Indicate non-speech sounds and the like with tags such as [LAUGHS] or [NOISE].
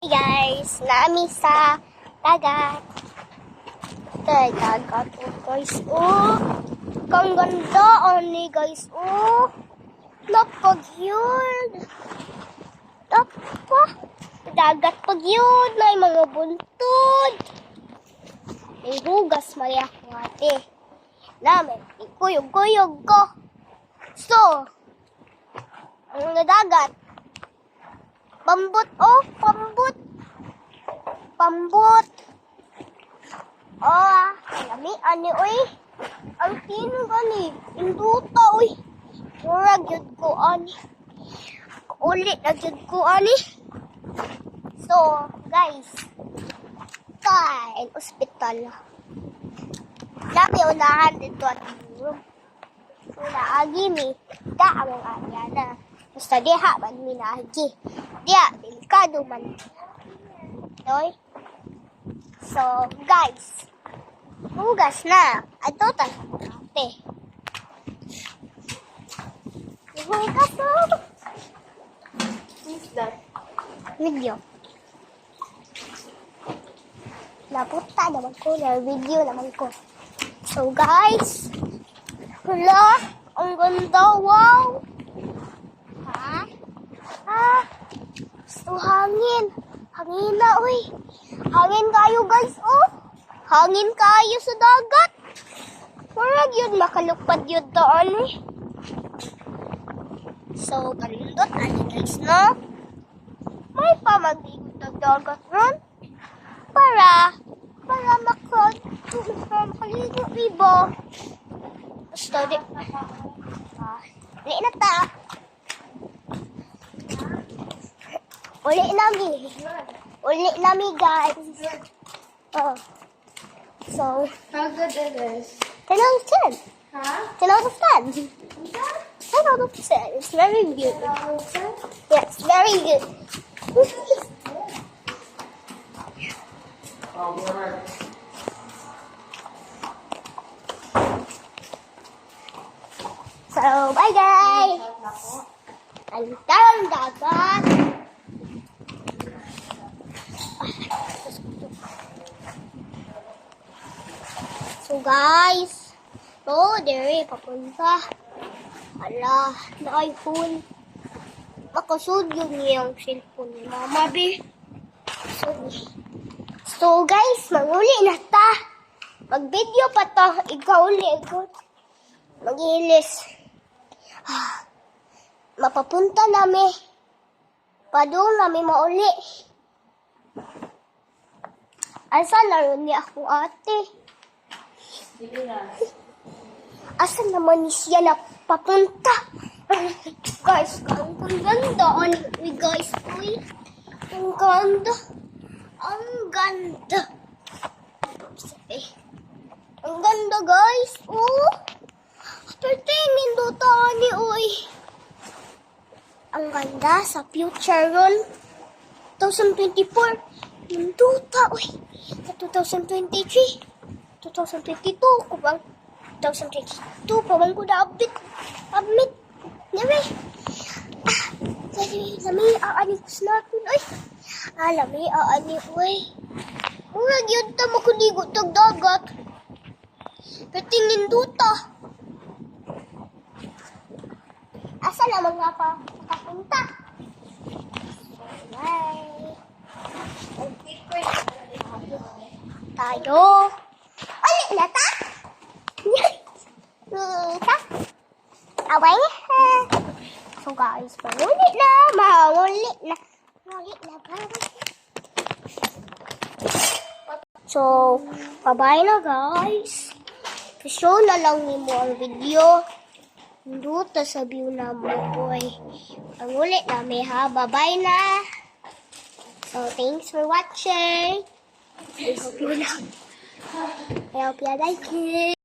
guys, nami sa dagat. Ito ay dagat oh, guys. Oh, kang ganda ni guys. Oh, napag yun. Napa, dagat pag yun. May mga buntod. May hugas maya ko ate. Namin, ikuyog-kuyog ko. So, ang dagat, Pambot, oh, pambot. Pambot. Oh, lami, ani, oy. Ang tino gani, induta, oy. Murag yun ko, ani. Ulit na yun ko, ani. So, guys, kain, ospital. Lami, unahan dito at room. Una, agi mi, da ang anya na. Basta diha man minagi. Diha, delikado man. Toy. So, guys. Hugas na. Ato ta. Ate. Hugas na. Who's that? Video. Napunta naman ko na video naman ko. So, guys. Hala, ang ganda. Wow. Ha? Ah, gusto hangin. Hangin na, uy. Hangin kayo, guys, oh. Hangin kayo sa dagat. Marag yun, makalupad yun doon, eh. So, kalindot, ano, guys, no? May pamagigod ng dagat ron. Para, para makon, [LAUGHS] para makaligo, ibo. Basta, di. Ah, di na ta. Uli nami. Uli nami, guys. Oh. So, How good is? 10 out of 10. Huh? 10 out of 10. 10 out of 10. It's very good. Yes, very good. [LAUGHS] so, bye guys! Ang tarang dagat. So guys, oh, there papunta. Ala, na iPhone. Makasud yung yung cellphone ni Mama B. So, so guys, manguli na ta. Mag-video pa to. Ikaw uli, ikaw. Mag-ilis. Ah, mapapunta nami. Padung nami mauli. Asa na rin ni ako ate? Asan naman siya na papunta? guys, ang ganda. Uy, guys, uy. Ang ganda. Ang ganda. Ang ganda, guys. Oh. Pertingin do ni uy. Ang ganda sa future ron. 2024. Yung duta, uy. Sa 2023. 2022. Kubang 2022. Pabang ko na update. Update. Nabi. Ah, lami, lami, aani ko snapin, uy. Ah, lami, aani, uy. Murag yun ta makuligo tag dagat. Petingin duta. Asa na mga pa makapunta? Bye. Tayo. Uli na ta? Nita? Away. So guys, mangulit na. Mangulit na. Mangulit na ba? So, bye na guys. Show na lang ni mo ang video. Duta sa view na mo, boy. Ang ulit na may ha. Bye-bye na. So, thanks for watching. I Yok ya da ki.